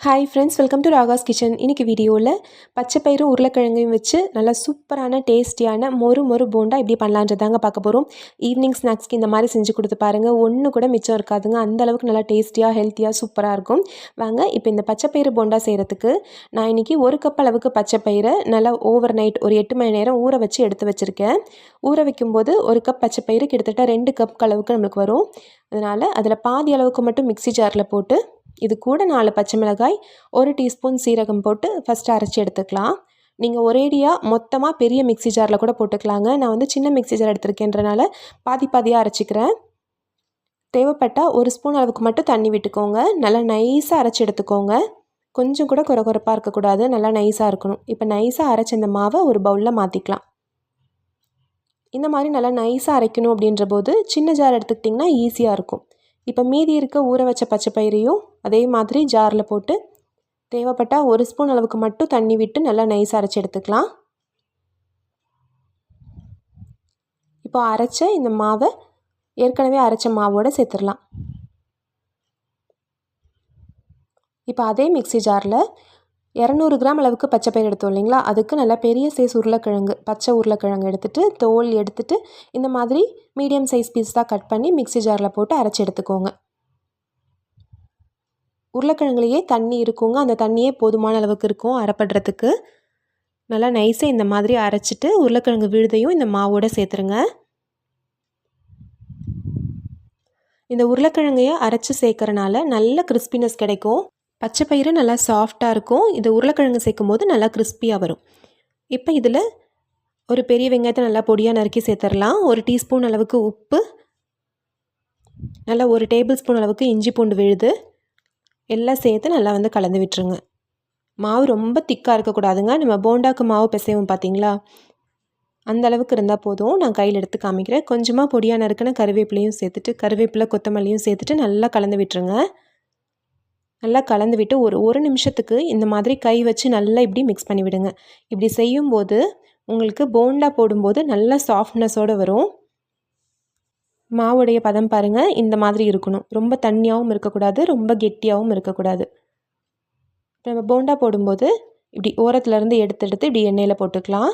Hi friends welcome to Raga's kitchen இன்றைக்கி வீடியோவில் பச்சைப்பயிரும் உருளைக்கிழங்கையும் வச்சு நல்லா சூப்பரான டேஸ்டியான மொறு மொறு போண்டா இப்படி பண்ணலான்றதாங்க பார்க்க போகிறோம் ஈவினிங் ஸ்நாக்ஸ்க்கு இந்த மாதிரி செஞ்சு கொடுத்து பாருங்கள் ஒன்று கூட மிச்சம் இருக்காதுங்க. அந்த அளவுக்கு நல்லா டேஸ்டியாக ஹெல்த்தியாக சூப்பராக இருக்கும். வாங்க இப்போ இந்த பச்சை பயிறு போண்டா செய்கிறதுக்கு நான் இன்றைக்கி ஒரு கப் அளவுக்கு பச்சைப்பயிரை நல்லா ஓவர் நைட் ஒரு எட்டு மணி நேரம் ஊற வச்சு எடுத்து வச்சுருக்கேன். ஊற வைக்கும்போது ஒரு கப் பச்சைப்பயிறு கிட்டத்தட்ட ரெண்டு கப் அளவுக்கு நம்மளுக்கு வரும். அதனால் அதில் பாதி அளவுக்கு மட்டும் மிக்சி ஜாரில் போட்டு இது கூட நாலு பச்சை மிளகாய் ஒரு டீஸ்பூன் சீரகம் போட்டு ஃபஸ்ட்டு அரைச்சி எடுத்துக்கலாம். நீங்கள் ஒரேடியாக மொத்தமாக பெரிய மிக்சி ஜாரில் கூட போட்டுக்கலாங்க. நான் வந்து சின்ன மிக்சி ஜார் எடுத்துருக்கேன்றனால பாதி பாதியாக அரைச்சிக்கிறேன். தேவைப்பட்டால் ஒரு ஸ்பூன் அளவுக்கு மட்டும் தண்ணி விட்டுக்கோங்க. நல்லா நைஸாக அரைச்சி எடுத்துக்கோங்க. கொஞ்சம் கூட குறை குறைப்பாக இருக்கக்கூடாது நல்லா நைஸாக இருக்கணும். இப்போ நைஸாக அரைச்ச இந்த மாவை ஒரு பவுலில் மாற்றிக்கலாம் இந்த மாதிரி நல்லா நைஸாக அரைக்கணும் அப்படின்ற போது சின்ன ஜார் எடுத்துக்கிட்டிங்கன்னா ஈஸியாக இருக்கும். இப்போ மீதி இருக்க ஊற வச்ச பச்சை பயிரையும் அதே மாதிரி ஜாரில் போட்டு தேவைப்பட்டால் ஒரு ஸ்பூன் அளவுக்கு மட்டும் தண்ணி விட்டு நல்லா நைஸ் அரைச்சி எடுத்துக்கலாம். இப்போ அரைச்ச இந்த மாவை ஏற்கனவே அரைச்ச மாவோடு சேர்த்துடலாம். இப்போ அதே மிக்சி ஜாரில் இரநூறு கிராம் அளவுக்கு பச்சை பயிர் எடுத்தோம் இல்லைங்களா? அதுக்கு நல்லா பெரிய சைஸ் உருளைக்கிழங்கு பச்சை உருளைக்கிழங்கு எடுத்துகிட்டு தோல் எடுத்துகிட்டு இந்த மாதிரி மீடியம் சைஸ் பீஸ் தான் கட் பண்ணி மிக்சி ஜாரில் போட்டு அரைச்சி எடுத்துக்கோங்க. உருளைக்கிழங்குலேயே தண்ணி இருக்குங்க. அந்த தண்ணியே போதுமான அளவுக்கு இருக்கும் அரைப்படுறதுக்கு. நல்லா நைஸாக இந்த மாதிரி அரைச்சிட்டு உருளைக்கிழங்கு விழுதையும் இந்த மாவோடு சேர்த்துருங்க. இந்த உருளைக்கிழங்கையை அரைச்சி சேர்க்குறனால நல்ல கிறிஸ்பினஸ் கிடைக்கும். பச்சை பயிறு நல்லா சாஃப்டாக இருக்கும். இது உருளைக்கிழங்கு சேர்க்கும் போது நல்லா கிறிஸ்பியாக வரும். இப்போ இதில் ஒரு பெரிய வெங்காயத்தை நல்லா பொடியாக நறுக்கி சேர்த்துடலாம். ஒரு டீஸ்பூன் அளவுக்கு உப்பு நல்லா ஒரு டேபிள் ஸ்பூன் அளவுக்கு இஞ்சி பூண்டு விழுது எல்லாம் சேர்த்து நல்லா வந்து கலந்து விட்டுருங்க. மாவு ரொம்ப திக்காக இருக்கக்கூடாதுங்க. நம்ம போண்டாக்கு மாவு பிசைவோம் பார்த்தீங்களா அந்த அளவுக்கு இருந்தால் போதும். நான் கையில் எடுத்து காமிக்கிறேன். கொஞ்சமாக பொடியாக நறுக்கின கருவேப்பிலையும் சேர்த்துட்டு கருவேப்பிலை கொத்தமல்லியும் சேர்த்துட்டு நல்லா கலந்து விட்டுருங்க. நல்லா கலந்து விட்டு ஒரு ஒரு நிமிஷத்துக்கு இந்த மாதிரி கை வச்சு நல்லா இப்படி மிக்ஸ் பண்ணி விடுங்க. இப்படி செய்யும்போது உங்களுக்கு போண்டா போடும்போது நல்லா சாஃப்ட்னஸோடு வரும். மாவுடைய பதம் பாருங்கள் இந்த மாதிரி இருக்கணும். ரொம்ப தண்ணியாகவும் இருக்கக்கூடாது ரொம்ப கெட்டியாகவும் இருக்கக்கூடாது. நம்ம போண்டா போடும்போது இப்படி ஓரத்துலேருந்து எடுத்து எடுத்து இப்படி எண்ணெயில் போட்டுக்கலாம்.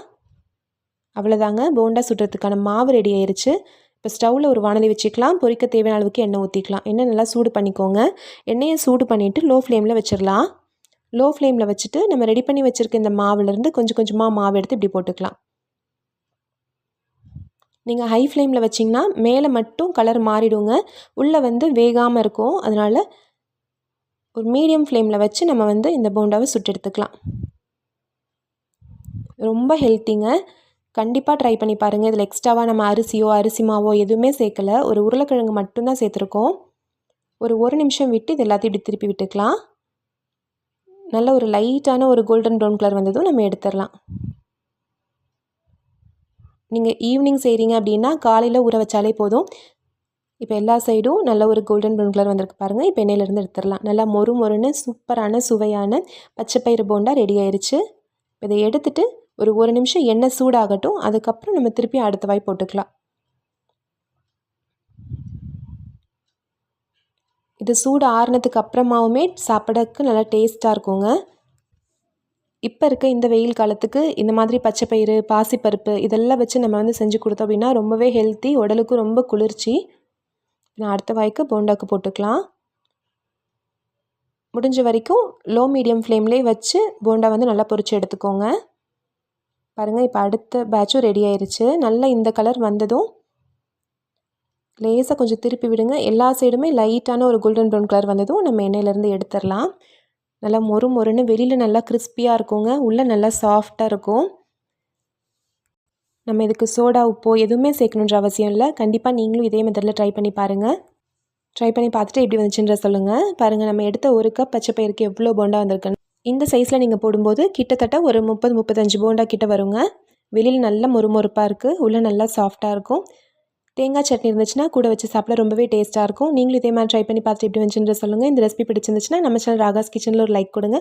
அவ்வளோதாங்க போண்டா சுடுறதுக்கான மாவு ரெடி ஆயிடுச்சு இப்போ ஸ்டவ்வில் ஒரு வானலி வச்சுக்கலாம். பொறிக்க தேவையான அளவுக்கு எண்ணெய் ஊற்றிக்கலாம். எண்ணெய் நல்லா சூடு பண்ணிக்கோங்க. எண்ணெயை சூடு பண்ணிவிட்டு லோ ஃப்ளேமில் வச்சிடலாம். லோ ஃப்ளேமில் வச்சுட்டு நம்ம ரெடி பண்ணி வச்சுருக்க இந்த மாவுலேருந்து கொஞ்சம் கொஞ்சமாக மாவு எடுத்து இப்படி போட்டுக்கலாம். நீங்கள் ஹை ஃப்ளேமில் வச்சிங்கன்னா மேலே மட்டும் கலர் மாறிடுங்க. உள்ளே வந்து வேகாமல் இருக்கும். அதனால் ஒரு மீடியம் ஃப்ளேமில் வச்சு நம்ம வந்து இந்த போண்டாவை சுட்டு எடுத்துக்கலாம். ரொம்ப ஹெல்த்திங்க. கண்டிப்பாக ட்ரை பண்ணி பாருங்கள் இதில் எக்ஸ்ட்ராவாக நம்ம அரிசியோ அரிசி மாவோ எதுவுமே சேர்க்கல. ஒரு உருளைக்கிழங்கு மட்டும்தான் சேர்த்துருக்கோம். ஒரு ஒரு நிமிஷம் விட்டு இது எல்லாத்தையும் இப்படி திருப்பி விட்டுக்கலாம். நல்ல ஒரு லைட்டான ஒரு கோல்டன் ப்ரௌன் கலர் வந்ததும் நம்ம எடுத்துடலாம். நீங்கள் ஈவினிங் செய்கிறீங்க அப்படின்னா காலையில் ஊற வச்சாலே போதும். இப்போ எல்லா சைடும் நல்ல ஒரு கோல்டன் ப்ரௌன் கலர் வந்திருக்கு பாருங்கள் இப்போ எண்ணெயிலேருந்து எடுத்துடலாம். நல்லா மொறு மொறுன்னு சூப்பரான சுவையான பச்சைப்பயிறு போண்டா ரெடி ஆயிடுச்சு இதை எடுத்துகிட்டு ஒரு ஒரு நிமிஷம் எண்ணெய் சூடாகட்டும் அதுக்கப்புறம் நம்ம திருப்பி அடுத்த வாய் போட்டுக்கலாம். இது சூடு ஆறுனதுக்கு அப்புறமாவுமே சாப்பிடக்கு நல்லா டேஸ்ட்டாக இருக்குங்க. இப்போ இருக்க இந்த வெயில் காலத்துக்கு இந்த மாதிரி பச்சை பயிறு பாசிப்பருப்பு இதெல்லாம் வச்சு நம்ம வந்து செஞ்சு கொடுத்தோம் அப்படின்னா ரொம்பவே ஹெல்த்தி உடலுக்கும் ரொம்ப குளிர்ச்சி. நான் அடுத்த வாய்க்கு போண்டாக்கு போட்டுக்கலாம். முடிஞ்ச வரைக்கும் லோ மீடியம் ஃப்ளேம்லேயே வச்சு போண்டா வந்து நல்லா பொரித்து எடுத்துக்கோங்க. பாருங்கள் இப்போ அடுத்த பேட்சும் ரெடி ஆயிடுச்சு நல்லா இந்த கலர் வந்ததும் லேசாக கொஞ்சம் திருப்பி விடுங்க. எல்லா சைடுமே லைட்டான ஒரு கோல்டன் ப்ரௌன் கலர் வந்ததும் நம்ம எண்ணெயிலேருந்து எடுத்துடலாம். நல்லா மொறு மொறுன்னு வெளியில் நல்லா கிறிஸ்பியாக இருக்குங்க. உள்ளே நல்லா சாஃப்டாக இருக்கும். நம்ம இதுக்கு சோடா உப்போ எதுவுமே சேர்க்கணுன்ற அவசியம் இல்லை. கண்டிப்பாக நீங்களும் இதே மெத்தடில் ட்ரை பண்ணி பாருங்கள் ட்ரை பண்ணி பார்த்துட்டு எப்படி வந்துச்சுன்ற சொல்லுங்கள் பாருங்கள் நம்ம எடுத்த ஒரு கப் பச்சை பயிருக்கு எவ்வளோ போண்டா வந்திருக்குன்னு. இந்த சைஸில் நீங்கள் போடும்போது கிட்டத்தட்ட ஒரு முப்பது முப்பத்தஞ்சு போண்டா கிட்ட வருங்க. வெளியில் நல்ல மொறுமொறுப்பாக இருக்குது உள்ளே நல்லா சாஃப்டாக இருக்கும். தேங்காய் சட்னி இருந்துச்சுன்னா கூட வச்சு சாப்பிட ரொம்பவே டேஸ்ட்டாக இருக்கும். நீங்களும் இதே மாதிரி ட்ரை பண்ணி பார்த்துட்டு எப்படி வந்துச்சுன்ற சொல்லுங்கள் இந்த ரெசிபி பிடிச்சிருந்துச்சுன்னா நம்ம சேனல் ராகாஸ் கிச்சனில் ஒரு லைக் கொடுங்க.